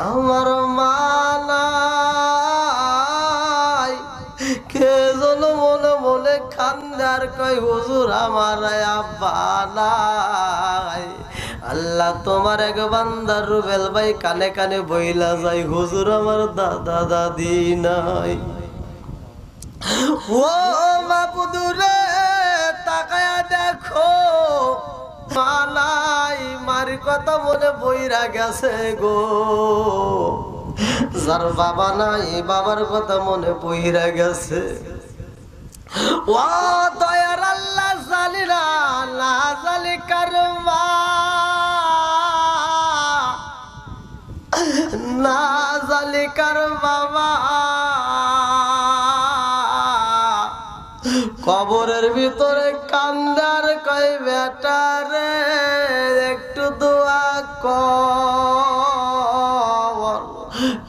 আমার মালাই, কে যেন মনে মনে খান্দার কই হুজুর আমার আব্বা নাই। আল্লাহ তোমার এক বান্দার রুবেল ভাই কানে কানে বইলা যাই হুজুর আমার দাদা দাদি নাই। ও মা মাপুদুরে তাকায়া দেখো মালাই মারি কথা মনে বইরা গেছে গো। যার বাবা নাই, বাবার কথা মনে বইরা গেছে। ও দয়ার আল্লাহ জালিরা না জালি কার বাবা কবরের ভিতরে কান্দার কই বেটারে একটু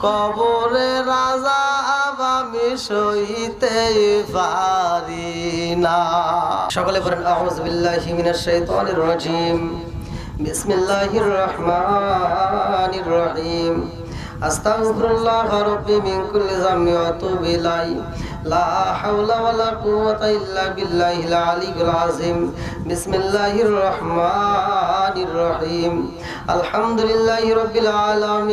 কবরে রাজা আমি সইতে পারি না। সকলে বলেন, আউযু বিল্লাহি রাজিম। বিসমিল্লাহির রহমানির রহিম। আস্তাগফিরুল্লাহ রাব্বি মিন কুল্লি যামবি ওয়া আতুবু ইলাইহি। لا حول ولا قوة إلا بالله العلي العظيم. بسم الله الرحمن الرحيم الحمد لله رب العالمين.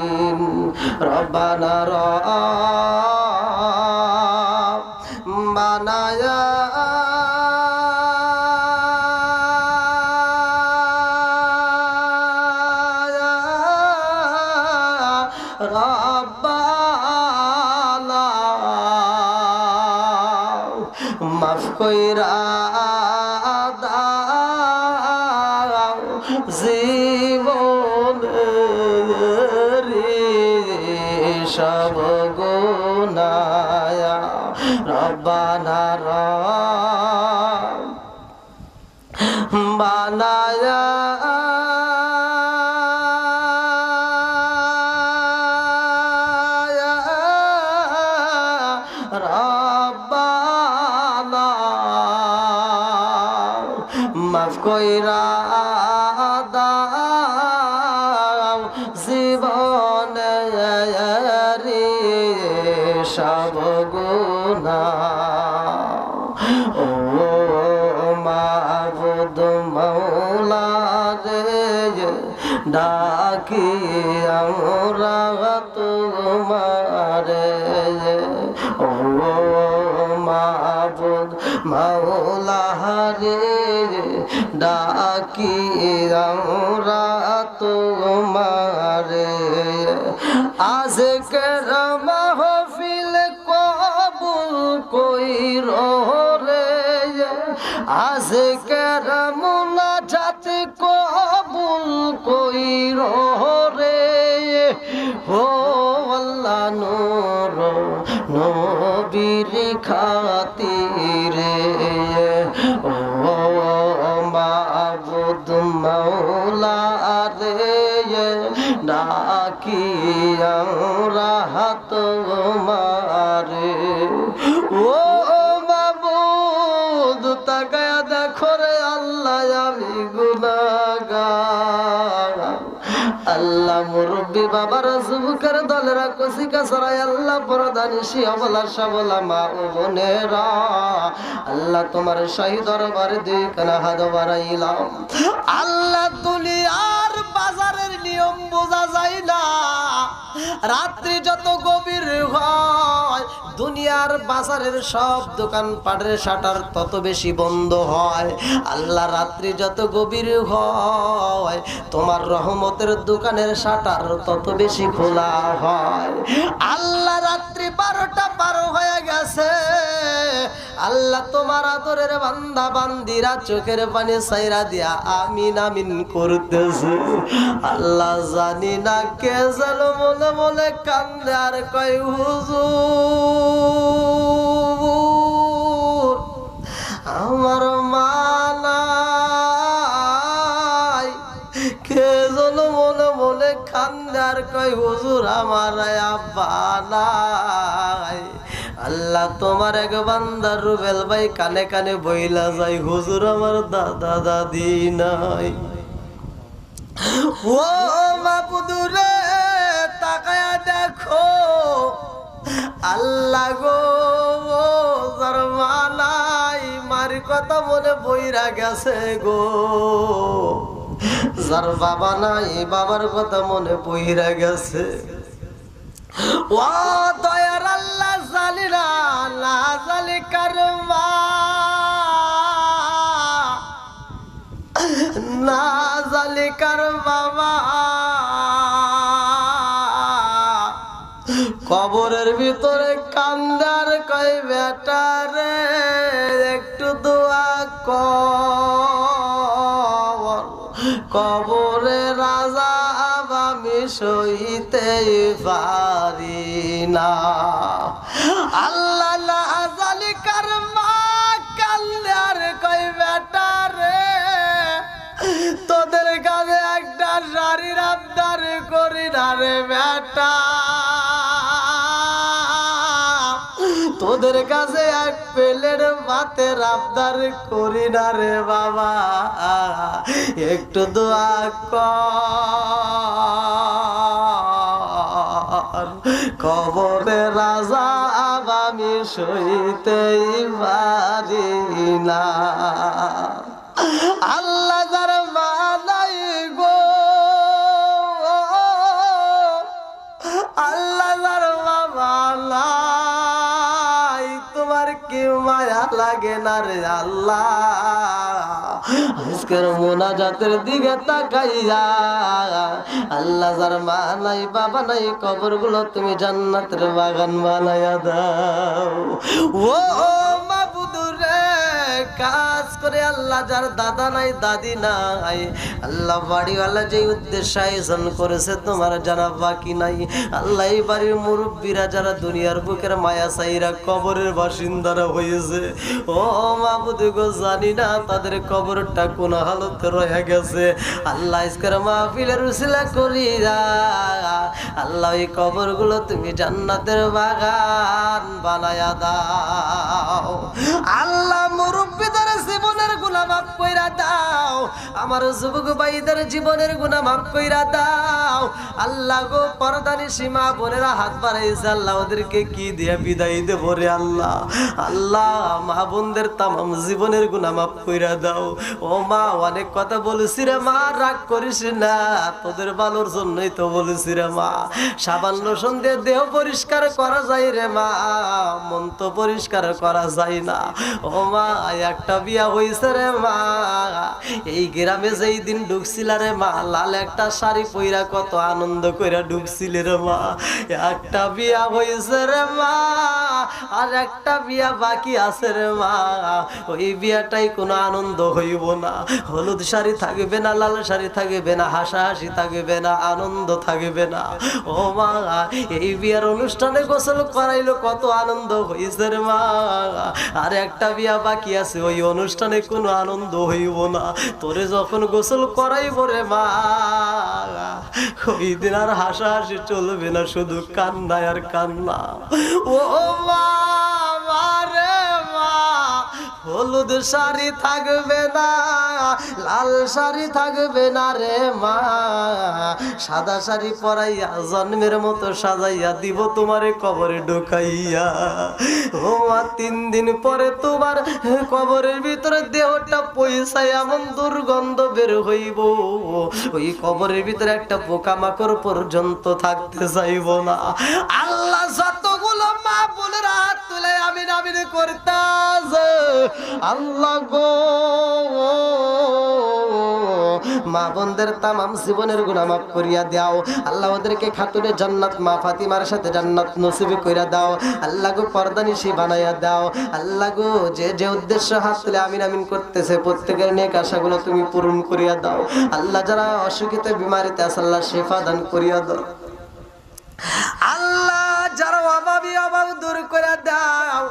রব্বানা বানায়া। রব্বানা। মাফ কইরা সব গুনায়া রব্বানা রব বানায়া। কইরা দাও জীবনে সব গুণা ও মাবুদ মৌলা রে ডাকি আমরা তোমারে। ও মাবুদ মৌলা রে ডাকি আমরা তোমারে। আজকের মাহফিল আজকের মুনাজাত কবুল কইর রে। ও আল্লাহ নূর, নবীর খাতিরে ও মাবুদ মৌলা রে, ডাকি আমরা তোমার আল্লাহ মুরব্বী বাবার যুবকের দলেরা কচি কাছারাই আল্লাহ প্রধানিসি অবলা সবলা মা ও বোনেরা। আল্লাহ তোমার শাহী দরবার দুই কানা হাত বাড়াইলাম। আল্লাহ তুলি আর বাজারের নিয়ম বোঝা না। রাত্রি যত গভীর হয় দুনিয়ার বাজারের সব দোকান পাটের শাটার তত বেশি বন্ধ হয়। আল্লাহ রাত্রি যত গভীর হয়, তোমার রহমতের দোকানের শাটার তত বেশি খোলা হয়। আল্লাহ রাত্রি বারোটা বারো হয়ে গেছে। আল্লাহ তোমার আদরের বান্দা, বান্দিরা চোখের পানি সাইরা দিয়া আমিন আমিন করতেছে। আল্লাহ জানি না কে যেন মনে মনে কান্দে আর কয়, হুজুর, আমার মালাই কে যেন মনে মনে কান্দে আর কয়, হুজুর, আমার আব্বা নাই। আল্লাহ তোমার এক বান্দার রুবেল ভাই কানে কানে বইলা যায়, হুজুর আমার দাদা দাদি নাই। ও মাপুদুরে তাকায়া দেখো। আল্লাহ গো যার মালাই মার কথা মনে বইরা গেছে গো। যার বাবা নাই, বাবার কথা মনে বইরা গেছে। ও দয়ার আল্লাহ। কবরের ভিতরে কান্দার কই বেটা রে, একটু দোয়া কর। কবরে রাজা আমি সইতে পারি না। আল্লাহ না জানি কার মা কান্দার কই বেটা রে, তোদের কাছে একটা শাড়ির আবদার করি না রে, বেটা। তোদের কাছে এক প্লেট ভাতের আবদার করি না রে, বাবা। একটু দোয়া কর। কবরে রাজা আমি সইতেই পারি না। আল্লাহ যার মালাই গো, আল্লাহ যার মালাই তোমার কি মায়া লাগে না রে আল্লাহ? আজকের মোনাজাতের দিকে তাকাইয়া আল্লাহ যার মা নাই, বাবা নাই কবরগুলো তুমি জান্নাতের বাগান বানাইয়া দাও। ও মাবুদুরে কাজ করে আল্লাহ যার দাদা নাই, দাদি নাই। আল্লাহ বাড়িওয়ালা যে উদ্দেশ্য আয়োজন করেছে, তোমার জানা বাকি নাই। আল্লাহ এই বাড়ির মুরব্বীরা যারা দুনিয়ার বুকের মায়া সাইরা কবরের বাসিন্দারা হয়েছে, ও মাবুদ গো, জানি না তাদের কবরটা কোন হালতে রয়ে গেছে। আল্লাহ ইসকার মাহফিলের উসিলা করিয়া, আল্লাহ এই কবরগুলো তুমি জান্নাতের বাগান বানায়া দাও। আল্লাহ মুরব্বী মুরব্বীদের জীবনের গুণা মাফ কইরা দাও। আমার যুবক ভাইদের জীবনের গুণা মাফ কইরা দাও। আল্লাহ গো পরদানি সীমা বোনেরা হাত বাড়াইছে, আল্লাহ ওদেরকে কি দিয়ে বিদায় দেব রে আল্লাহ? আল্লাহ, মা বোনদের তামাম জীবনের গুণা মাফ কইরা দাও। ও মা, অনেক কথা বলেছি রে মা, রাগ করিস না, তোদের ভালোর জন্যই তো বলেছি রে মা। সাবান লোশন দিয়ে দেহ পরিষ্কার করা যায় রে মা, মন তো পরিষ্কার করা যায় না। ও মা, একটা বিয়া হইছে রে মা। এই গ্রামে যেই দিন ঢুকছিল রে মা, লাল একটা শাড়ি পইরা কত আনন্দ কইরা ঢুকছিল রে মা। একটা বিয়া হইছে রে মা। আর একটা বিয়া বাকি আছে রে মা। ওই বিয়াটাই কোনো আনন্দ হইব না। হলুদ শাড়ি থাকবে না, লাল শাড়ি থাকবে না, হাসাহাসি থাকবে না, আনন্দ থাকবে না। ও মা, এই বিয়ার অনুষ্ঠানে গোসল করাইলো কত আনন্দ হইছে রে মা। আর একটা বিয়া বাকি আছে, ওই অনুষ্ঠানে কোনো আনন্দ হইব না। তোরে যখন গোসল করাইব রে মা, ওই দিন আর হাসাহাসি চলবে না, শুধু কান্না আর কান্না। ও মা মা রে মা, হলুদ শাড়ি থাকবে না, লাল শাড়ি থাকবে না রে মা। সাদা শাড়ি পরাইয়া জন্মের মতো সাজাইয়া দিব কবরে ও মা, তিন দিন পরে তোমার কবরের ভিতরে দেহটা পয়সা এমন দুর্গন্ধ বের হইব। ওই কবরের ভিতরে একটা পোকামাকড় পর্যন্ত থাকতে চাইব না। আমিন করতাস। আল্লাহ গো। মা বোনদের তামাম জীবনের গুণা মাফ করিয়া দাও। আল্লাহ ওদেরকে খাতুনে জান্নাত, মা ফাতিমার সাথে জান্নাত নসিবে কইরা দাও। আল্লাহ গো পর্দানিশি বানাইয়া দাও। আল্লাহ গো, যে যে উদ্দেশ্য হাত তুলে আমিন আমিন করতেছে, প্রত্যেকের নেক আশাগুলো তুমি পূরণ করিয়া দাও। আল্লাহ যারা অসুখিত, বিমারিতে আছে, আল্লাহ শেফা দান করিয়া দাও। আল্লাহ যারা অভাবী, অভাব দূর করে দাও।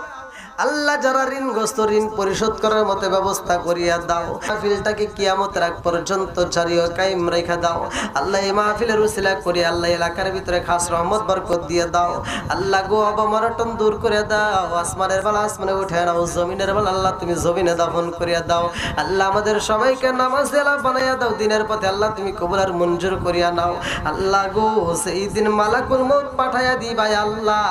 আল্লাহ যারা ঋণগ্রস্ত ঋণ পরিশোধ করার মতো ব্যবস্থা করিয়া দাও, মাহফিলটাকে কিয়ামত রাখ পর্যন্ত জারিও কায়েম রেখা দাও। আল্লাহ এই মাহফিলের উসিলা করে আল্লাহ এলাকার ভিতরে খাস রহমত, বরকত দিয়ে দাও। আল্লাহ গো অবমরটন দূর করে দাও। আসমানের বেলা আসমানে উঠে নাও, জমিনের বেলা আল্লাহ তুমি জমিনে দাফন করিয়া দাও। আল্লাহ আমাদের সবাইকে নামাজ এলা বানাইয়া দাও, দিনের পথে আল্লাহ তুমি কবুল আর মঞ্জুর করিয়া নাও। আল্লাহ গো সেই দিন মালাকুল মত পাঠাইয়া দিবাই আল্লাহ।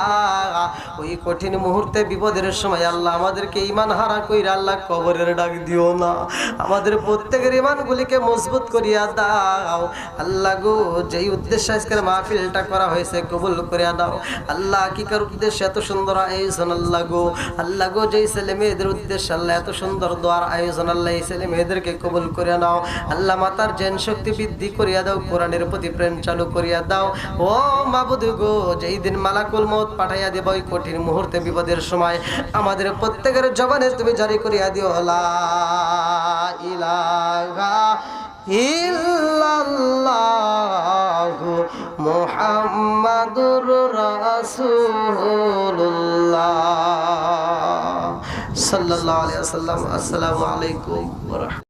ওই কঠিন মুহূর্তে বিপদের সময় আল্লাহ, আমাদেরকে ইমান হারা কইরা আল্লাহ কবরের ডাক দিও না। আমাদের প্রত্যেকের ইমানগুলিকে মজবুত করিয়া দাও। আল্লাহ গো, যেই উদ্দেশ্যে আজকের মাহফিলটা করা হয়েছে কবুল করিয়া দাও আল্লাহ কিকার উদ্দেশ্যে এত সুন্দর আয়োজন, আল্লাহ গো। আল্লাহ গো, যেই ছেলে মেয়েদের উদ্দেশ্যে আল্লাহ এত সুন্দর দোয়ার আয়োজন, আল্লাহ এই ছেলে মেয়েদেরকে কবুল করিয়া নাও। আল্লাহ মাতার জেন শক্তি বৃদ্ধি করিয়া দাও, কোরআনের প্রতি প্রেম চালু করিয়া দাও। ও মাবুদ গো, যেই দিন মালাকুল মত পাঠাইয়া দেব ওই কঠিন মুহূর্তে বিপদের সময়। আমাদের প্রত্যেকের জবানে তুমি জারি করিয়া দিও, লা ইলাহা ইল্লাল্লাহু মুহাম্মাদুর রাসূলুল্লাহ। সাল্লাল্লাহু আলাইহি ওয়াসাল্লাম। আসসালামু আলাইকুম ওয়া